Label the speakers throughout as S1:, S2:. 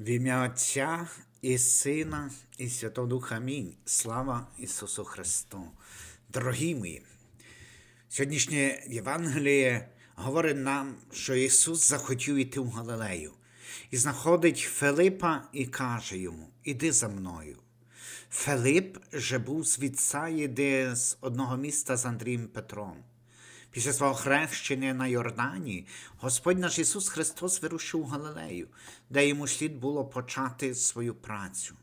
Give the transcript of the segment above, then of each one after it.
S1: В ім'я Отця і Сина, і Святого Духа Амінь. Слава Ісусу Христу. Дорогі мої, сьогоднішнє Євангеліє говорить нам, що Ісус захотів іти в Галилею і знаходить Филипа і каже йому: Іди за мною. Филип же був з Віцаїди з одного міста з Андрієм Петром. Після свого хрещення на Йордані Господь наш Ісус Христос вирушив у Галилею, де йому слід було почати свою працю.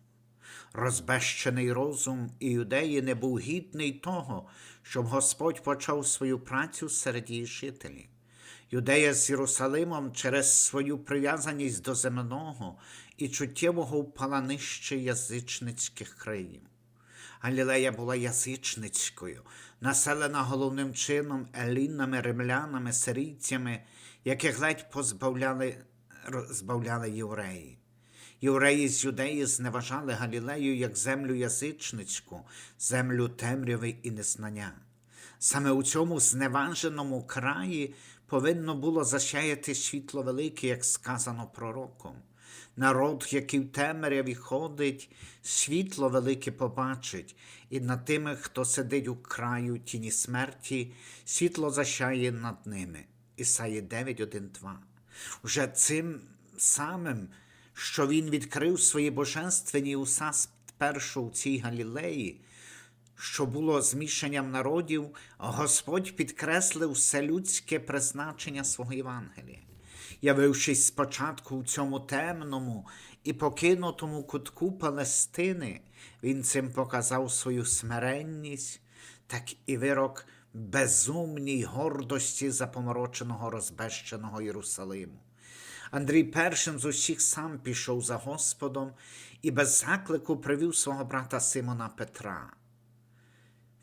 S1: Розбещений розум іудеї не був гідний того, щоб Господь почав свою працю серед її жителів. Юдея з Єрусалимом через свою прив'язаність до земного і чуттєвого впала нижче язичницьких країн. Галілея була язичницькою, населена головним чином елінами, римлянами, сирійцями, яких ледь позбавляли збавляли євреї. Євреї з юдеї зневажали Галілею як землю язичницьку, землю темряви і незнання. Саме у цьому зневаженому краї повинно було засяяти світло велике, як сказано пророком. Народ, який в темряві ходить, світло велике побачить, і над тими, хто сидить у краю тіні смерті, світло засяє над ними. Ісаї 9, 1, 2. Уже цим самим, що він відкрив свої божественні уса спершу у цій Галілеї, що було змішанням народів, Господь підкреслив вселюдське призначення свого Євангелія. Явившись спочатку в цьому темному і покинутому кутку Палестини, він цим показав свою смиренність, так і вирок безумній гордості запомороченого розбещеного Єрусалиму. Андрій першим з усіх сам пішов за Господом і без заклику привів свого брата Симона Петра.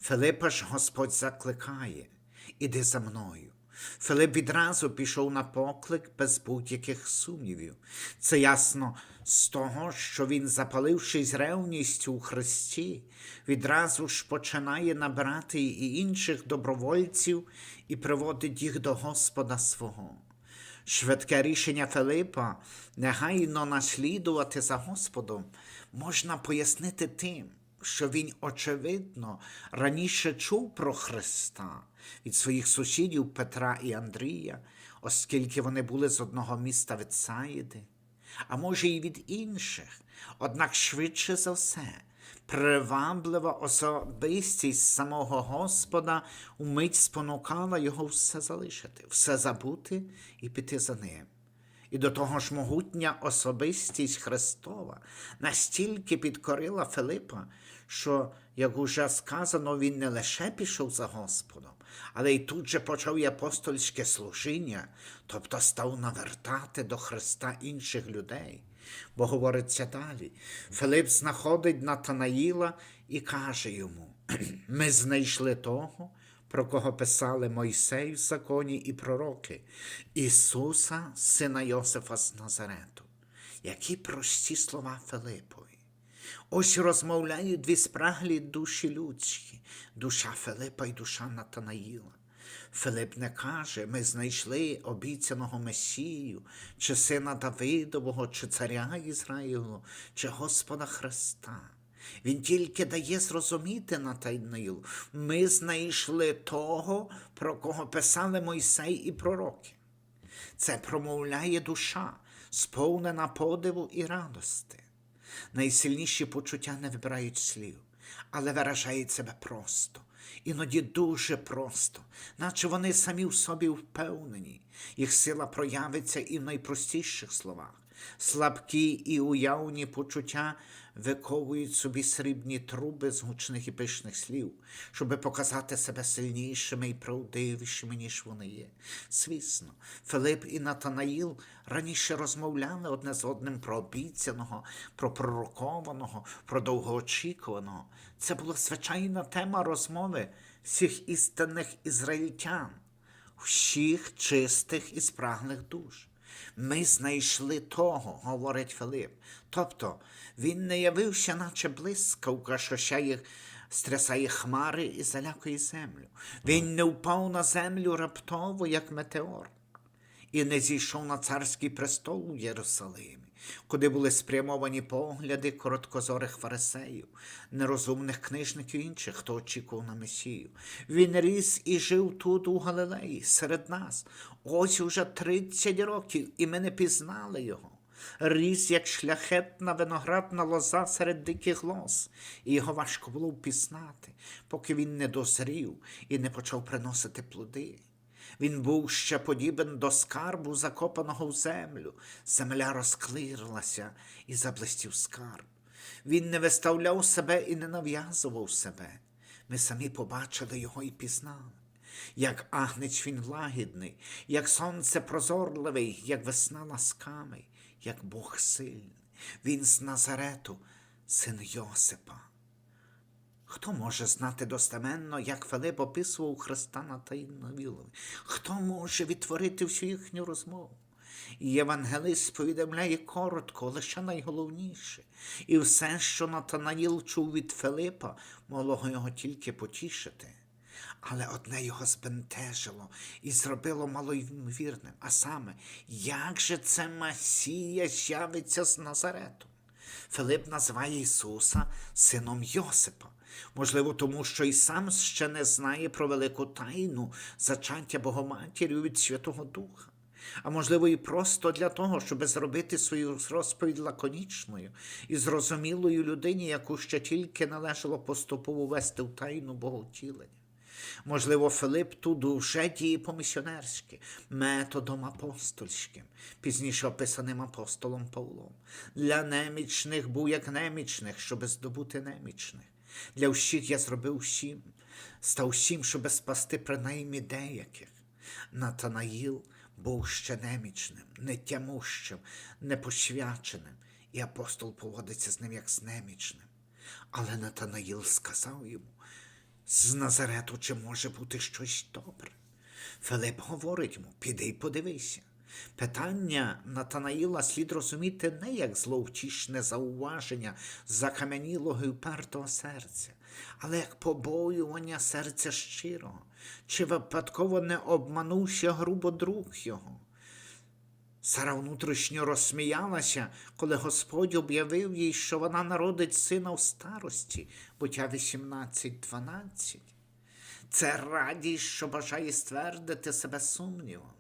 S1: Филипа ж Господь закликає, іди за мною. Филип відразу пішов на поклик без будь-яких сумнівів. Це ясно з того, що він, запалившись ревністю у Христі, відразу ж починає набирати і інших добровольців і приводить їх до Господа свого. Швидке рішення Филипа негайно наслідувати за Господом можна пояснити тим, що він, очевидно, раніше чув про Христа від своїх сусідів Петра і Андрія, оскільки вони були з одного міста Вицаїди, а може, і від інших, однак швидше за все. Приваблива особистість самого Господа умить спонукала його все залишити, все забути і піти за ним. І до того ж могутня особистість Христова настільки підкорила Филипа, що, як уже сказано, він не лише пішов за Господом, але й тут же почав і апостольське служіння, тобто став навертати до Христа інших людей. Бо говориться далі. Филип знаходить Натанаїла і каже йому: Ми знайшли того, про кого писали Мойсей в законі і пророки, Ісуса, сина Йосифа з Назарету. Які прості слова Филипові. Ось розмовляють дві спраглі душі людські, душа Филипа і душа Натанаїла. Филип не каже, ми знайшли обіцяного Месію, чи сина Давидового, чи царя Ізраїлу, чи Господа Христа. Він тільки дає зрозуміти Натанаїлу, ми знайшли того, про кого писали Мойсей і пророки. Це промовляє душа, сповнена подиву і радости. Найсильніші почуття не вибирають слів, але виражають себе просто, іноді дуже просто, наче вони самі в собі впевнені, їх сила проявиться і в найпростіших словах. Слабкі і уявні почуття виковують собі срібні труби з гучних і пишних слів, щоби показати себе сильнішими і правдивішими, ніж вони є. Звісно, Филип і Натанаїл раніше розмовляли одне з одним про обіцяного, про пророкованого, про довгоочікуваного. Це була звичайна тема розмови всіх істинних ізраїльтян, всіх чистих і спраглих душ. Ми знайшли того, говорить Филип. Тобто він не явився, наче блискавка, що ще їх стрясає хмари і залякує землю. Він не впав на землю раптово, як метеор. і не зійшов на царський престол у Єрусалимі, куди були спрямовані погляди короткозорих фарисеїв, нерозумних книжників і інших, хто очікував на Месію. Він ріс і жив тут, у Галилеї, серед нас. Ось уже 30 років, і ми не пізнали його. Ріс, як шляхетна виноградна лоза серед диких лоз, і його важко було впізнати, поки він не дозрів і не почав приносити плоди. Він був ще подібен до скарбу, закопаного в землю. Земля розклирилася і заблистів скарб. Він не виставляв себе і не нав'язував себе. Ми самі побачили його і пізнали. Як агнець він лагідний, як сонце прозорливий, як весна ласкавий, як Бог сильний. Він з Назарету, син Йосипа. Хто може знати достеменно, як Филип описував Христа на Таїновілові? Хто може відтворити всю їхню розмову? І Євангелист повідомляє коротко, лише найголовніше. І все, що Натанаїл чув від Филипа, могло його тільки потішити. Але одне його збентежило і зробило малоймовірним, а саме, як же це Масія з'явиться з Назарету? Филип називає Ісуса сином Йосипа. Можливо, тому що і сам ще не знає про велику тайну зачаття Богоматір'ю від Святого Духа. А можливо, і просто для того, щоб зробити свою розповідь лаконічною і зрозумілою людині, яку ще тільки належало поступово вести в тайну Боготілення. Можливо, Филип тут вже діє по-місіонерськи, методом апостольським, пізніше описаним апостолом Павлом. Для немічних був як немічних, щоб здобути немічних. Для всіх я зробив всім, став всім, щоб спасти принаймні деяких. Натанаїл був ще немічним, нетямущим, непосвяченим, і апостол поводиться з ним як з немічним. Але Натанаїл сказав йому, з Назарету чи може бути щось добре? Филип говорить йому, піди й подивися. Питання Натанаїла слід розуміти не як зловтішне зауваження закам'янілого і впертого серця, але як побоювання серця щирого, чи випадково не обманувся грубо друг його. Сара внутрішньо розсміялася, коли Господь об'явив їй, що вона народить сина в старості, буття 18.12. Це радість, що бажає ствердити себе сумнівом.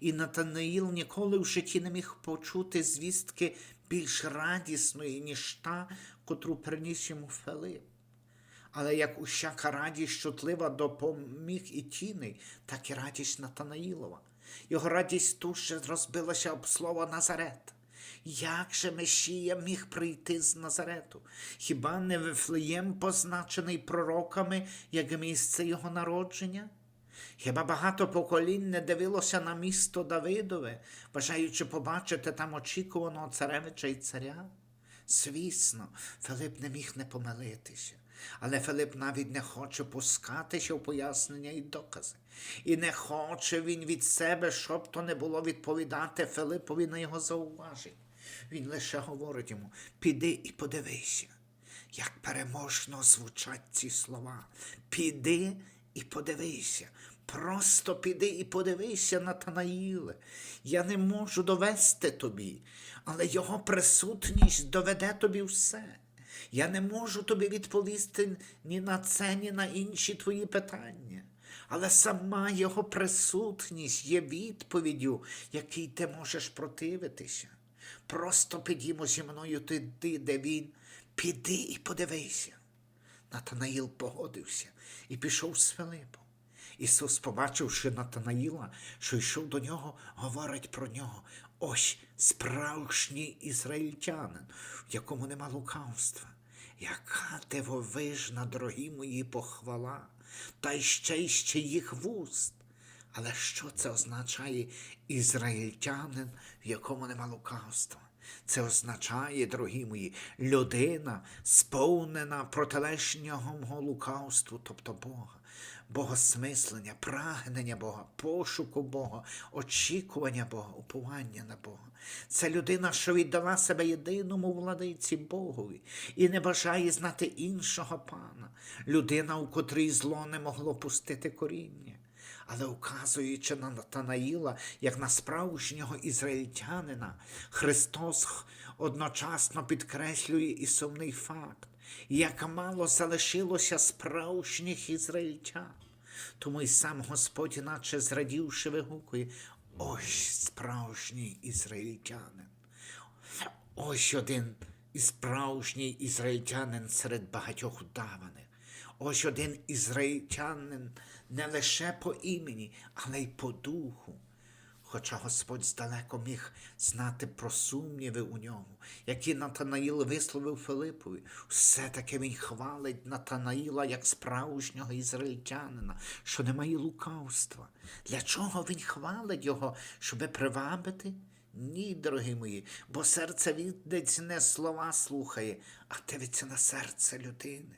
S1: І Натанаїл ніколи в житті не міг почути звістки більш радісної, ніж та, котру приніс йому Филип. Але як усяка радість чутлива допоміг і тіний, так і радість Натанаїлова. Його радість тут же розбилася об слово Назарет. Як же Месія міг прийти з Назарету? Хіба не Вифлеєм позначений пророками, як місце його народження? Хіба багато поколінь не дивилося на місто Давидове, бажаючи побачити там очікуваного царевича і царя? Звісно, Филип не міг не помилитися. Але Филип навіть не хоче пускатися в пояснення і докази. І не хоче він від себе, щоб то не було відповідати Филипові на його зауваження. Він лише говорить йому: піди і подивися, як переможно звучать ці слова. Піди і подивися. Просто піди і подивися, Натанаїле. Я не можу довести тобі, але його присутність доведе тобі все. Я не можу тобі відповісти ні на це, ні на інші твої питання. Але сама його присутність є відповіддю, якій ти можеш противитися. Просто підімо зі мною туди, де він. Піди і подивися. Натанаїл погодився і пішов з Филипом. Ісус, побачивши Натанаїла, що йшов до нього, говорить про нього. Ось справжній ізраїльтянин, в якому нема лукавства. Яка дивовижна, дорогі мої, похвала, та ще й ще їх вуст. Але що це означає ізраїльтянин, в якому нема лукавства? Це означає, дорогі мої, людина, сповнена протилежнього лукавству, тобто Бога, богосмислення, прагнення Бога, пошуку Бога, очікування Бога, уповання на Бога. Це людина, що віддала себе єдиному владиці Богові і не бажає знати іншого пана, людина, у котрій зло не могло пустити коріння. але указуючи на Натанаїла як на справжнього ізраїльтянина, Христос одночасно підкреслює і сумний факт, як мало залишилося справжніх ізраїльтян. Тому й сам Господь, наче зрадівши, вигукує, ось справжній ізраїльтянин. Ось один справжній ізраїльтянин серед багатьох удаваних. Ось один ізраїльтянин не лише по імені, але й по духу. Хоча Господь здалеко міг знати про сумніви у ньому, які Натанаїл висловив Филипові, все-таки він хвалить Натанаїла як справжнього ізраїльтянина, що немає лукавства. Для чого він хвалить його, щоби привабити? Ні, дорогі мої, бо серце віддається не слова слухає, а дивиться на серце людини.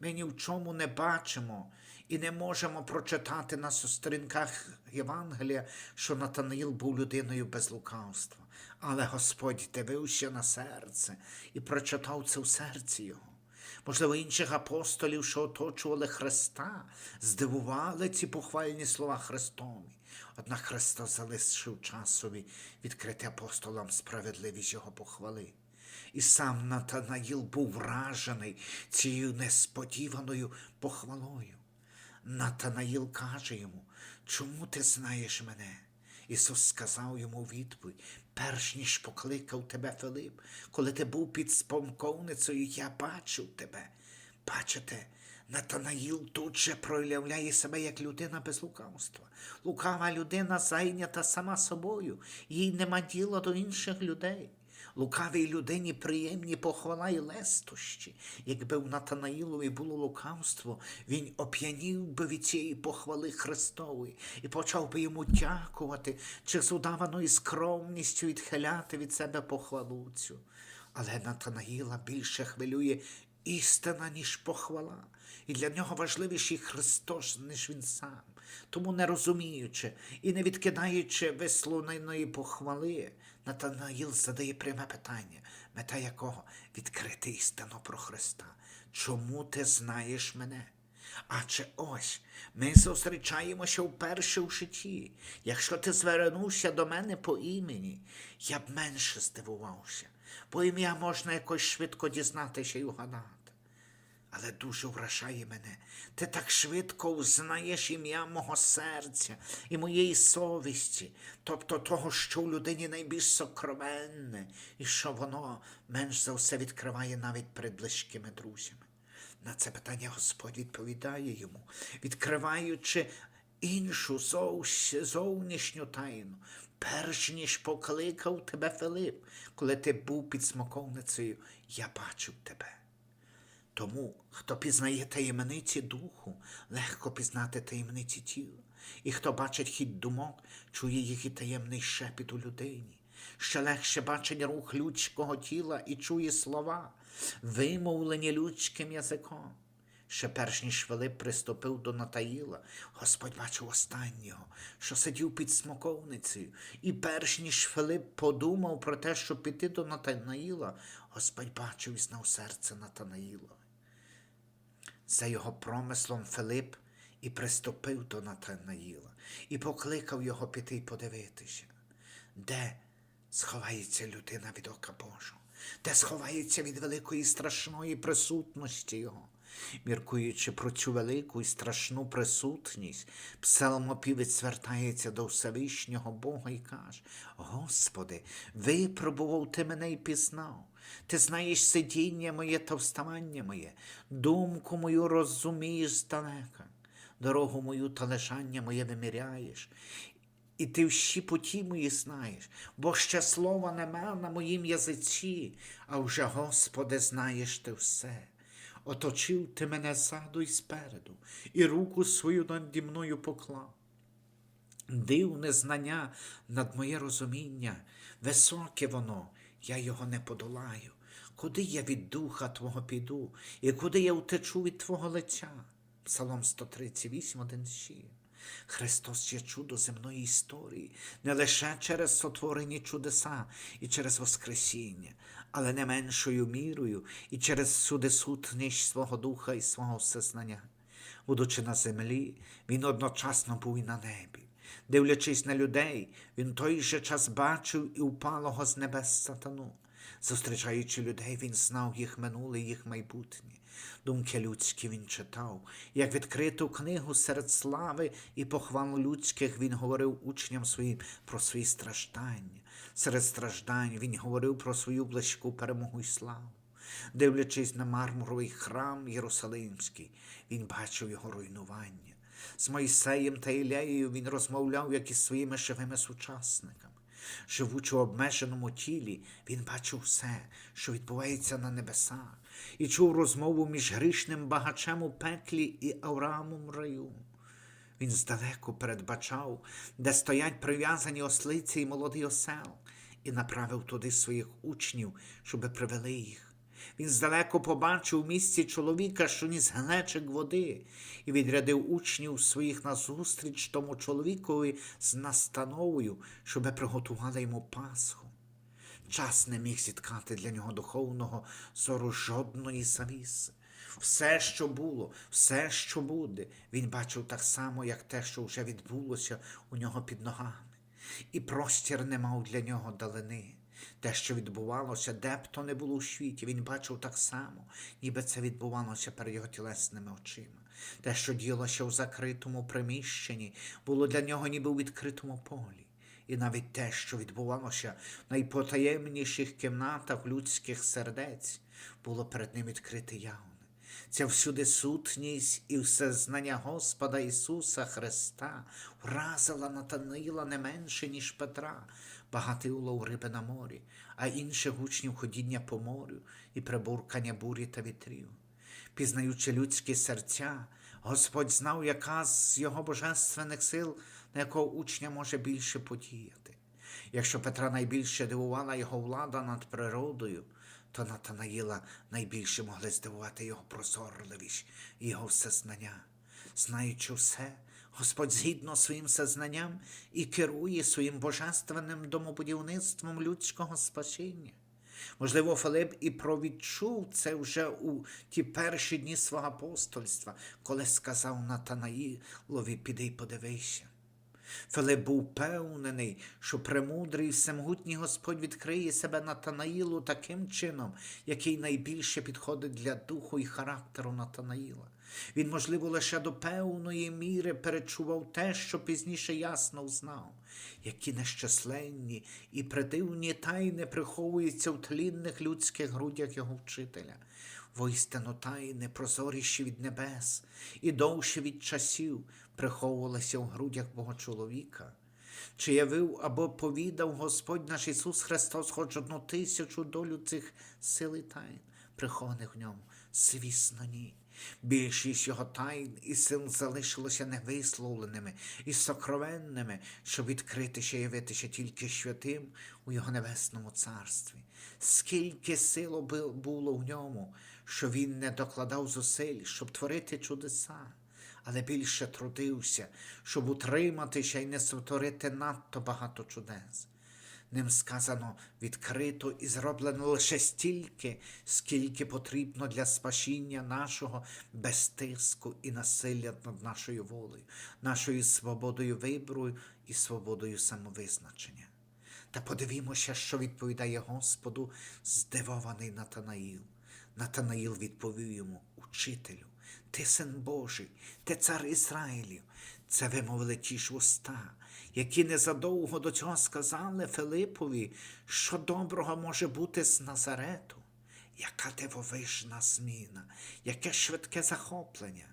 S1: Ми ні в чому не бачимо і не можемо прочитати на сторінках Євангелія, що Натанаїл був людиною без лукавства. Але Господь дивився на серце і прочитав це в серці його. Можливо, інших апостолів, що оточували Христа, здивували ці похвальні слова Христові. Однак Христос залишив часові відкрити апостолам справедливість його похвали. І сам Натанаїл був вражений цією несподіваною похвалою. Натанаїл каже йому, чому ти знаєш мене? Ісус сказав йому відповідь, перш ніж покликав тебе Филип, коли ти був під спомковницею, я бачив тебе. Бачите, Натанаїл тут же проявляє себе як людина без лукавства. Лукава людина зайнята сама собою, їй нема діла до інших людей. Лукавій людині приємні похвала і лестощі. Якби в Натанаїлові було лукавство, він оп'янів би від цієї похвали Христової і почав би йому дякувати, чи з удаваною скромністю відхиляти від себе похвалу цю. Але Натанаїла більше хвилює істина, ніж похвала. І для нього важливіший Христос, ніж він сам. Тому не розуміючи і не відкидаючи висловленої похвали, Натанаїл задає пряме питання, мета якого відкрити істину про Христа. Чому ти знаєш мене? А чи ось ми зустрічаємося вперше в житті. Якщо ти звернувся до мене по імені, я б менше здивувався, бо ім'я можна якось швидко дізнатися і вгадати. Але дуже вражає мене. Ти так швидко взнаєш ім'я мого серця і моєї совісті, тобто того, що в людині найбільш сокровенне, і що воно менш за все відкриває навіть перед близькими друзями. На це питання Господь відповідає йому, відкриваючи іншу зовнішню тайну, перш ніж покликав тебе Филип, коли ти був під смоковницею, я бачив тебе. Тому, хто пізнає таємниці духу, легко пізнати таємниці тіла. І хто бачить хід думок, чує їх і таємний шепіт у людині. Ще легше бачить рух людського тіла і чує слова, вимовлені людським язиком. Ще перш ніж Филип приступив до Натаїла, Господь бачив останнього, що сидів під смоковницею, і перш ніж Филип подумав про те, щоб піти до Натанаїла, Господь бачив і знав серце Натанаїла. За його промислом Филип і приступив до Натанаїла, і покликав його піти й подивитися, де сховається людина від ока Божого, де сховається від великої страшної присутності Його. Міркуючи про цю велику і страшну присутність, псалмопівець звертається до Всевишнього Бога і каже: Господи, випробував ти мене і пізнав. Ти знаєш сидіння моє та вставання моє, думку мою розумієш здалека, дорогу мою та лежання моє виміряєш. І ти всі путі мої знаєш, бо ще слова нема на моїм язиці, а вже, Господи, знаєш ти все. Оточив ти мене ззаду і спереду, і руку свою наді мною поклав. Дивне знання над моє розуміння, високе воно, я його не подолаю. Куди я від духа Твого піду, і куди я утечу від Твого лиця? Псалом 138, 1, 6. Христос є чудо земної історії, не лише через сотворені чудеса і через Воскресіння, але не меншою мірою і через судесутність свого духа і свого всезнання. Будучи на землі, він одночасно був і на небі. Дивлячись на людей, він той же час бачив і упалого з небес сатану. Зустрічаючи людей, він знав їх минуле, їх майбутнє. Думки людські він читав, як відкриту книгу серед слави і похвал людських він говорив учням своїм про свої страждання. Серед страждань він говорив про свою близьку перемогу й славу. Дивлячись на мармуровий храм Єрусалимський, він бачив його руйнування. З Мойсеєм та Ілеєю він розмовляв, як із своїми живими сучасниками. Живучи в обмеженому тілі, він бачив все, що відбувається на небесах, і чув розмову між грішним багачем у пеклі і Авраамом в раю. Він здалеку передбачав, де стоять прив'язані ослиці і молодий осел, і направив туди своїх учнів, щоби привели їх. Він здалеку побачив в місці чоловіка, що ніс глечик води, і відрядив учнів своїх назустріч тому чоловікові з настановою, щоби приготували йому Пасху. Час не міг зіткати для нього духовного зору жодної завіси. Все, що було, все, що буде, він бачив так само, як те, що вже відбулося у нього під ногами. І простір не мав для нього далини. Те, що відбувалося, де б то не було у світі, він бачив так само, ніби це відбувалося перед його тілесними очима. Те, що ділося в закритому приміщенні, було для нього ніби у відкритому полі. І навіть те, що відбувалося в найпотаємніших кімнатах людських сердець, було перед ним відкрите явне. Ця всюди сутність і все знання Господа Ісуса Христа вразила Натанаїла не менше, ніж Петра, багатий улов риби на морі, а інших учнів ходіння по морю і прибуркання бурі та вітрів. Пізнаючи людські серця, Господь знав, яка з його божественних сил, на якого учня може більше подіяти. Якщо Петра найбільше дивувала його влада над природою, то Натанаїла найбільше могли здивувати його прозорливість і його всезнання. Знаючи все, Господь згідно своїм всезнанням і керує своїм божественним домобудівництвом людського спасіння. Можливо, Филип і провідчув це вже у ті перші дні свого апостольства, коли сказав Натанаїлові, піди й подивися. Филип був впевнений, що премудрий і всемогутній Господь відкриє себе Натанаїлу таким чином, який найбільше підходить для духу і характеру Натанаїла. Він, можливо, лише до певної міри перечував те, що пізніше ясно знав, які нещасленні і придивні тайни приховуються в тлінних людських грудях його вчителя. Воістину тайни, прозоріші від небес і довші від часів, приховувалися в грудях Бога чоловіка. Чи явив або повідав Господь наш Ісус Христос хоч одну тисячу долю цих сил і тайн, прихованих в ньому, звісно, ні. Більшість його тайн і сил залишилося невисловленими і сокровенними, щоб відкритися і явитися тільки святим у його небесному царстві. Скільки сил було в ньому, що він не докладав зусиль, щоб творити чудеса, але більше трудився, щоб утриматися і не сотворити надто багато чудес. Ним сказано відкрито і зроблено лише стільки, скільки потрібно для спасіння нашого без тиску і насилля над нашою волею, нашою свободою вибору і свободою самовизначення. Та подивімося, що відповідає Господу здивований Натанаїл. Натанаїл відповів йому, учителю, ти син Божий, ти цар Ізраїлів. Це вимовили ті ж уста, які незадовго до цього сказали Филипові, що доброго може бути з Назарету. Яка дивовижна зміна, яке швидке захоплення.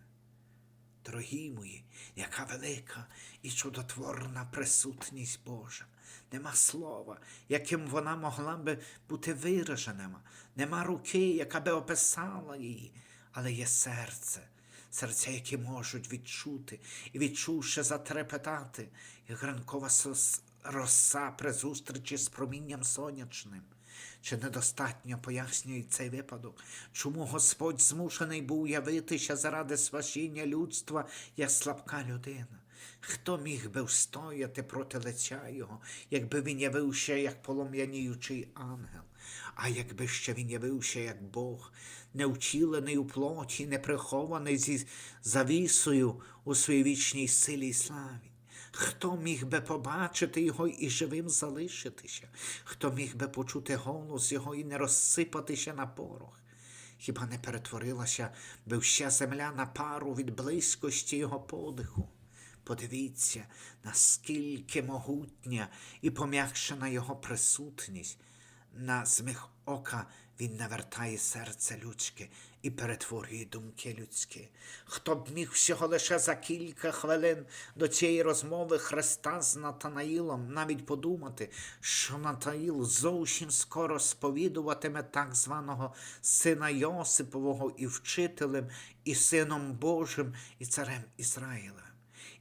S1: Дорогі мої, яка велика і чудотворна присутність Божа. Нема слова, яким вона могла би бути вираженим, нема руки, яка би описала її, але є серце, серця, які можуть відчути і відчувши затрепетати, як ранкова роса при зустрічі з промінням сонячним. Чи недостатньо пояснює цей випадок, чому Господь змушений був явитися заради спасіння людства як слабка людина? Хто міг би встояти проти лиця його, якби він явився як полум'яніючий ангел, а якби ще він явився як Бог, не втілений у плоті, не прихований зі завісою у своїй вічній силі і славі? Хто міг би побачити його і живим залишитися? Хто міг би почути голос його і не розсипатися на порох? Хіба не перетворилася би вся земля на пару від близькості його подиху? Подивіться, наскільки могутня і пом'якшена його присутність. На змих ока він навертає серце людське і перетворює думки людські. Хто б міг всього лише за кілька хвилин до цієї розмови Христа з Натаїлом навіть подумати, що Натаїл зовсім скоро сповідуватиме так званого сина Йосипового і вчителем, і сином Божим, і царем Ізраїля.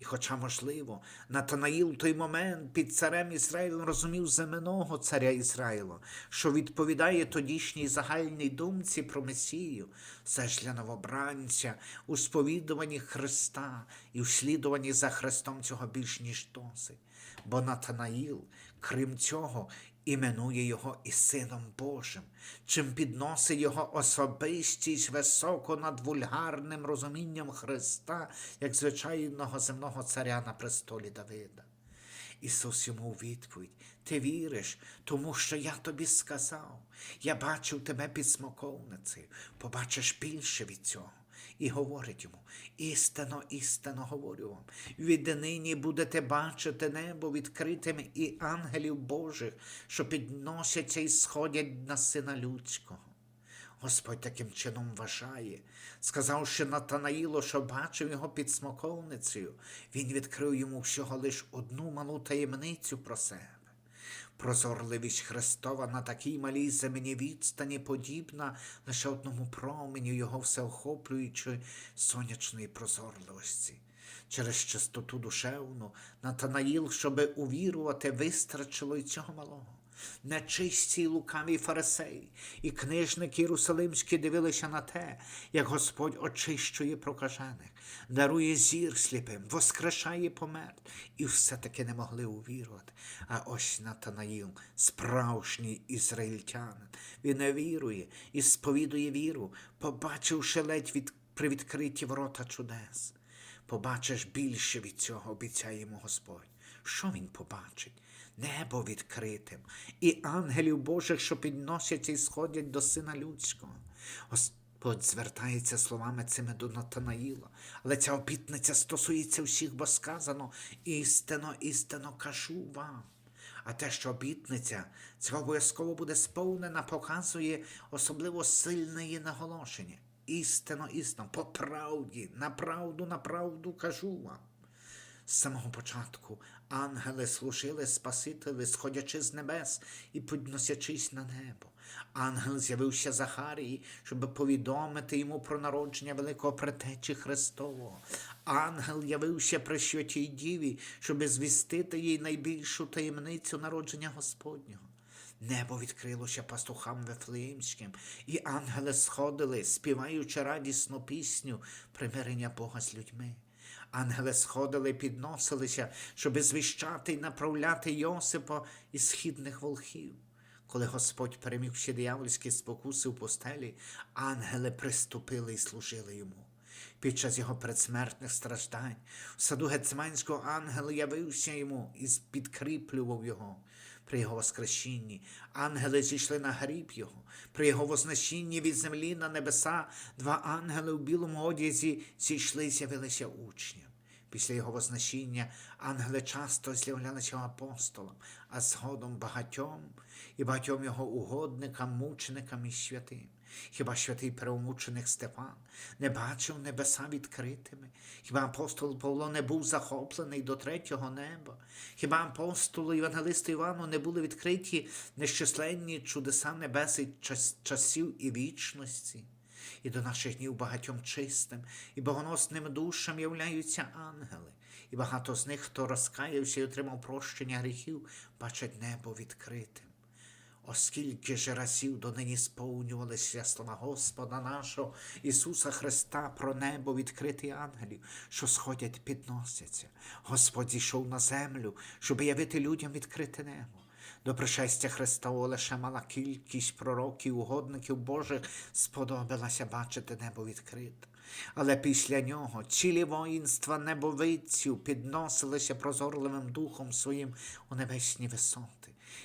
S1: І хоча, можливо, Натанаїл в той момент під царем Ізраїлем розумів земного царя Ізраїла, що відповідає тодішній загальній думці про Месію, все ж для новобранця у сповідуванні Христа і вслідуванні слідуванні за Христом цього більш ніж досить. Бо Натанаїл, крім цього, іменує його і Сином Божим, чим підносить його особистість високо над вульгарним розумінням Христа, як звичайного земного царя на престолі Давида. Ісус йому у відповідь, ти віриш, тому що я тобі сказав. Я бачив тебе під смоковницею, побачиш більше від цього. І говорить йому, істинно, істинно говорю вам, віднині будете бачити небо відкритим і ангелів Божих, що підносяться і сходять на сина людського. Господь таким чином вважає, сказавши Натанаїлу, що бачив його під смоковницею, він відкрив йому всього лиш одну малу таємницю про себе. Прозорливість Христова на такій малій земній відстані подібна лише одному променю його всеохоплюючої сонячної прозорливості. Через чистоту душевну Натанаїл, щоби увірувати, вистрачило й цього малого. Нечисті й лукаві фарисеї і книжники Єрусалимські дивилися на те, як Господь очищує прокажених, дарує зір сліпим, воскрешає помертв, і все-таки не могли увірувати. А ось Натанаїл, справжній ізраїльтянин, він не вірує і сповідує віру, побачивши ледь від привідкриті ворота чудес. Побачиш більше від цього, обіцяє йому Господь. Що він побачить? Небо відкритим, і ангелів Божих, що підносяться і сходять до Сина Людського. Господь звертається словами цими до Натанаїла, але ця обітниця стосується всіх, бо сказано істинно, істинно кажу вам. А те, що обітниця, це обов'язково буде сповнена, показує особливо сильне її наголошення. Істинно, істинно, по правді, на правду, на правду кажу вам. З самого початку ангели служили Спасителю, сходячи з небес і підносячись на небо. Ангел з'явився Захарії, щоб повідомити йому про народження великого претечі Христового. Ангел явився при святій Діві, щоб звістити їй найбільшу таємницю народження Господнього. Небо відкрилося пастухам Вифлеємським, і ангели сходили, співаючи радісну пісню примирення Бога з людьми. Ангели сходили, підносилися, щоби звіщати й направляти Йосипа із східних волхів. Коли Господь переміг всі диявольські спокуси в постелі, ангели приступили і служили йому. Під час його предсмертних страждань в саду Гецманського ангел явився йому і підкріплював його. При його воскресінні ангели зійшли на гріб його, при його вознесінні від землі на небеса два ангели у білому одязі зійшли і з'явилися учням. Після його вознесіння ангели часто з'являлися апостолам, а згодом багатьом і багатьом його угодникам, мученикам і святим. Хіба святий переумученик Стефан не бачив небеса відкритими? Хіба апостол Павло не був захоплений до третього неба? Хіба апостолу Євангелисту Івану не були відкриті нещисленні чудеса небес і час, часів і вічності? І до наших днів багатьом чистим і богоносним душам являються ангели, і багато з них, хто розкаявся і отримав прощення гріхів, бачать небо відкритим. Оскільки ж разів донині сповнювалися слова Господа нашого Ісуса Христа про небо відкритий ангелів, що сходять підносяться. Господь зійшов на землю, щоб явити людям відкрите небо. До пришестя Христового лише мала кількість пророків, угодників Божих сподобалася бачити небо відкрите. Але після нього цілі воїнства небовидців підносилися прозорливим духом своїм у небесні висоти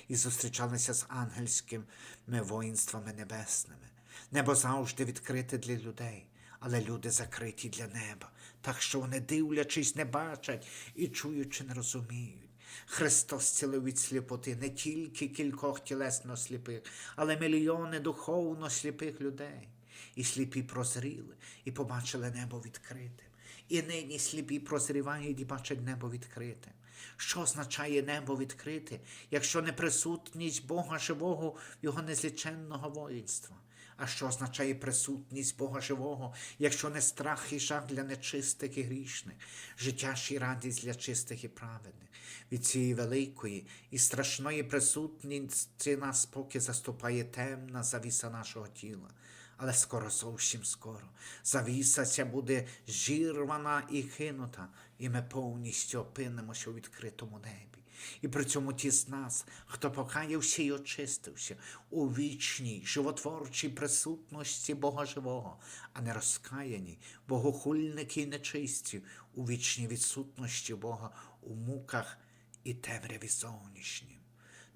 S1: і зустрічалися з ангельськими воїнствами небесними. Небо завжди відкрите для людей, але люди закриті для неба, так що вони, дивлячись, не бачать і чуючи, не розуміють. Христос цілив від сліпоти не тільки кількох тілесно сліпих, але мільйони духовно сліпих людей. І сліпі прозріли, і побачили небо відкритим. І нині сліпі прозрівають і бачать небо відкритим. Що означає небо відкрите, якщо не присутність Бога живого його незліченного воїнства? А що означає присутність Бога живого, якщо не страх і жах для нечистих і грішних, життя ж і радість для чистих і праведних? Від цієї великої і страшної присутності нас поки заступає темна завіса нашого тіла. Але скоро зовсім скоро завіса ця буде зірвана і кинута, і ми повністю опинимося у відкритому небі. І при цьому ті з нас, хто покаявся і очистився у вічній, животворчій присутності Бога живого, а не розкаяні, богохульники і нечисті у вічній відсутності Бога у муках і темряві зовнішнім.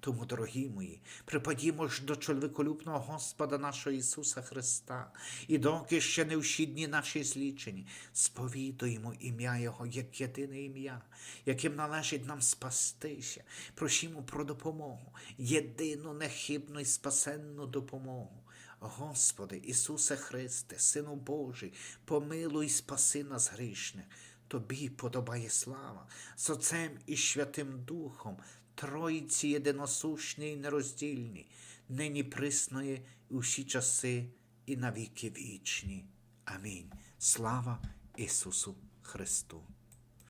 S1: Тому, дорогі мої, припадімо ж до чоловіколюбного Господа нашого Ісуса Христа, і доки ще не всі дні наші злічені, сповідуємо ім'я Його як єдине ім'я, яким належить нам спастися, просімо про допомогу, єдину нехибну і спасенну допомогу. Господи, Ісусе Христе, Сину Божий, помилуй спаси нас грішних. Тобі подобає слава з Отцем і Святим Духом, Тройці єдиносушні і нероздільні, нині присної усі часи і навіки вічні. Амінь. Слава Ісусу Христу!